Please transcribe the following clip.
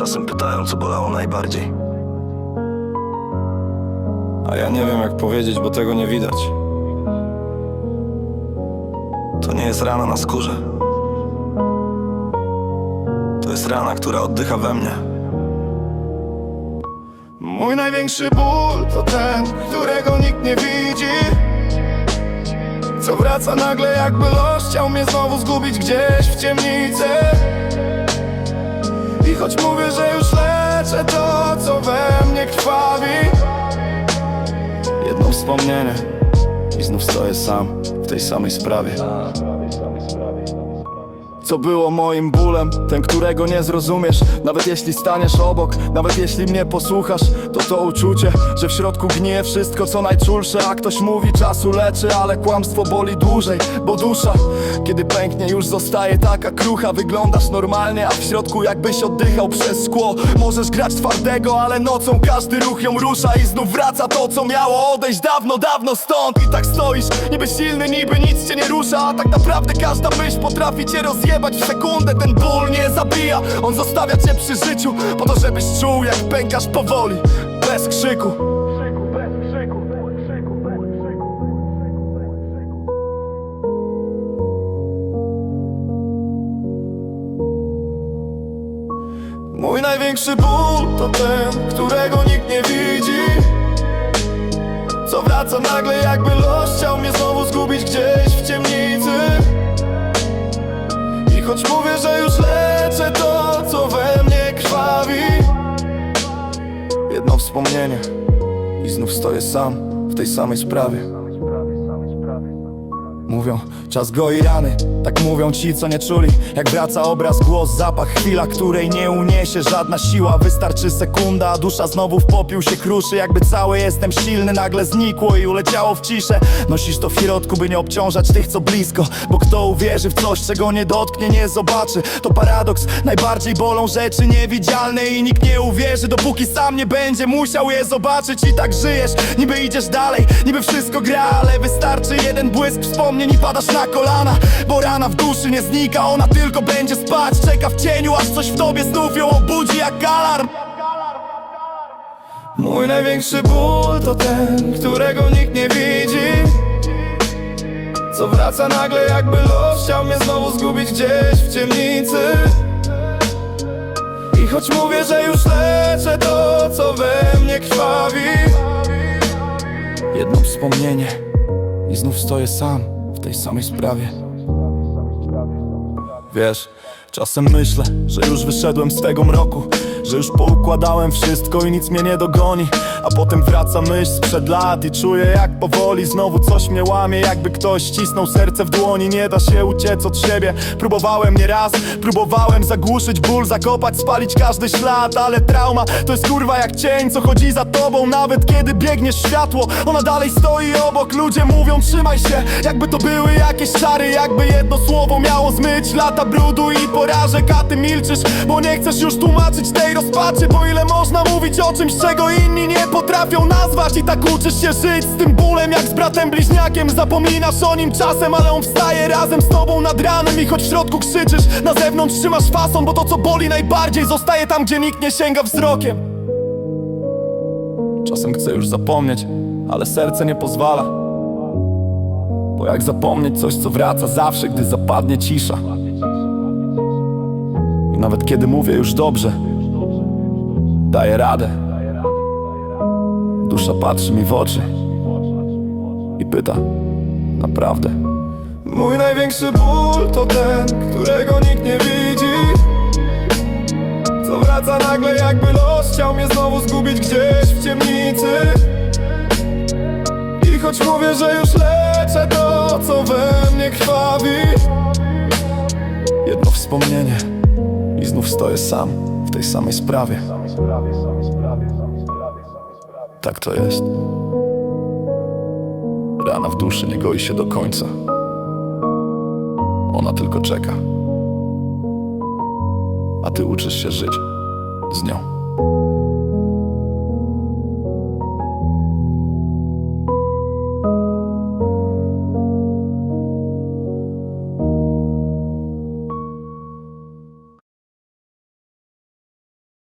Czasem pytają, co bolało najbardziej. A ja nie wiem jak powiedzieć, bo tego nie widać. To nie jest rana na skórze. To jest rana, która oddycha we mnie. Mój największy ból to ten, którego nikt nie widzi Co wraca nagle jakby los chciał mnie znowu zgubić gdzieś w ciemnicy I choć mówię, że już leczę to, co we mnie krwawi. Jedno wspomnienie i znów stoję sam w tej samej sprawie co było moim bólem, ten którego nie zrozumiesz. Nawet jeśli staniesz obok, nawet jeśli mnie posłuchasz To to uczucie, że w środku gnije wszystko co najczulsze. A ktoś mówi czasu leczy, ale kłamstwo boli dłużej Bo dusza, kiedy pęknie już zostaje taka krucha. Wyglądasz normalnie, a w środku jakbyś oddychał przez szkło. Możesz grać twardego, ale nocą każdy ruch ją rusza I znów wraca to co miało odejść dawno, dawno stąd. I tak stoisz, niby silny, niby nic cię nie rusza. A tak naprawdę każda myśl potrafi cię rozjebać w sekundę Ten ból nie zabija, on zostawia cię przy życiu Po to żebyś czuł jak pękasz powoli, bez krzyku. Mój największy ból to ten, którego nikt nie widzi. Co wraca nagle jakby los chciał mnie znowu zgubić gdzieś w ciemnicy wspomnienie. I znów stoję sam w tej samej sprawie Mówią, czas goi rany. Tak mówią ci, co nie czuli. Jak wraca obraz, głos, zapach. Chwila, której nie uniesie żadna siła. Wystarczy sekunda, a dusza znowu w popiół się kruszy. Jakby cały jestem silny, nagle znikło i uleciało w ciszę. Nosisz to w środku, by nie obciążać tych, co blisko. Bo kto uwierzy w coś, czego nie dotknie, nie zobaczy. To paradoks, najbardziej bolą rzeczy niewidzialne I nikt nie uwierzy, dopóki sam nie będzie musiał je zobaczyć. I tak żyjesz, niby idziesz dalej, niby wszystko gra Ale wystarczy jeden błysk. Wspomnień i padasz na kolana Bo rana w duszy nie znika, ona tylko będzie spać. Czeka w cieniu, aż coś w tobie znów ją obudzi jak alarm. Mój największy ból to ten, którego nikt nie widzi. Co wraca nagle jakby los chciał mnie znowu zgubić gdzieś w ciemnicy. I choć mówię, że już leczę to, co we mnie krwawi. Jedno wspomnienie i znów stoję sam w tej samej sprawie. Wiesz, czasem myślę, że już wyszedłem z tego mroku Że już poukładałem wszystko i nic mnie nie dogoni. A potem wraca myśl sprzed lat i czuję jak powoli Znowu coś mnie łamie, jakby ktoś cisnął serce w dłoni. Nie da się uciec od siebie. Próbowałem nie raz, próbowałem zagłuszyć ból Zakopać, spalić każdy ślad Ale trauma to jest kurwa jak cień, co chodzi za tobą. Nawet kiedy biegniesz światło, ona dalej stoi obok. Ludzie mówią trzymaj się, jakby to były jakieś czary. Jakby jedno słowo miało zmyć lata brudu i porażek A ty milczysz, bo nie chcesz już tłumaczyć tej rozpaczy Bo ile można mówić o czymś, czego inni nie potrafią nazwać. I tak uczysz się żyć z tym bólem jak z bratem bliźniakiem. Zapominasz o nim czasem, ale on wstaje razem z tobą nad ranem. I choć w środku krzyczysz, na zewnątrz trzymasz fason Bo to co boli najbardziej zostaje tam, gdzie nikt nie sięga wzrokiem. Czasem chcę już zapomnieć, ale serce nie pozwala. Bo jak zapomnieć coś, co wraca zawsze, gdy zapadnie cisza? Nawet kiedy mówię już dobrze Daję radę. Dusza patrzy mi w oczy I pyta Naprawdę? Mój największy ból to ten, którego nikt nie widzi. Co wraca nagle jakby los chciał mnie znowu zgubić gdzieś w ciemnicy. I choć mówię, że już leczę to, co we mnie krwawi. Jedno wspomnienie i znów stoję sam w tej samej sprawie Tak to jest. Rana w duszy nie goi się do końca. Ona tylko czeka. A ty uczysz się żyć z nią